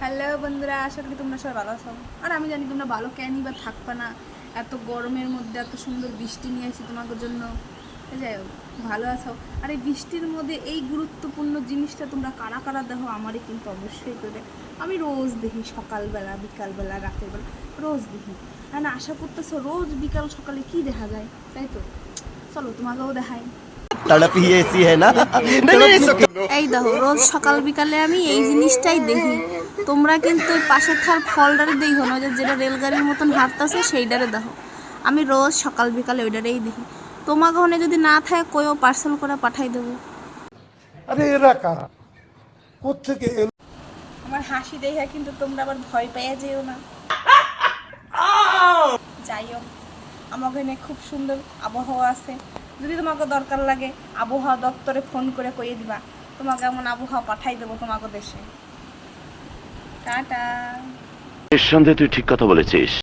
Hello বন্ধুরা আশা করি তোমরা সবাই ভালো আছো। আর আমি জানি তোমরা ভালো কেনই বা থাকবে না। এত গরমের মধ্যে এত সুন্দর বৃষ্টি নিয়ে আসি তোমাদের জন্য। যাই হোক ভালো আছো? আর এই বৃষ্টির মধ্যে এই গুরুত্বপূর্ণ জিনিসটা তোমরা কারা কারা দেখো আমারই কিন্তু অবশ্যই করে আমি রোজ দেখি সকালবেলা বিকালবেলা রাতের বেলা রোজ দেখি। হ্যাঁ না আশা করতেছো রোজ বিকাল সকালে কি দেখা যায়? তাই তো? চলো তোমাকেও দেখাই। এই দেখো রোজ সকাল বিকালে আমি এই জিনিসটাই দেখি। তোমরা কিন্তু পাশের থার ফলটারে দেখো না যে যেটা রেলগাড়ির মতন হাঁটতেছে সেইটারে দেখো। আমি রোজ সকাল বিকালে ওইটারেই দেখি। তোমাকে ওখানে যদি না থাকে কইও পার্সেল করে পাঠাই দেবো। আরে এরা কারা? কোথেকে এলো? আমার হাসি দেখে কিন্তু তোমরা আবার ভয় পেয়ে যেও না। যাই হোক আমার ওখানে খুব সুন্দর আবহাওয়া আছে। যদি তোমাকে দরকার লাগে আবহাওয়া দপ্তরে ফোন করে কইয়ে দিবা। তোমাকে এমন আবহাওয়া পাঠাই দেবো তোমাকে দেশে। টাটা। সঙ্গে তুই ঠিক কথা বলেছিস।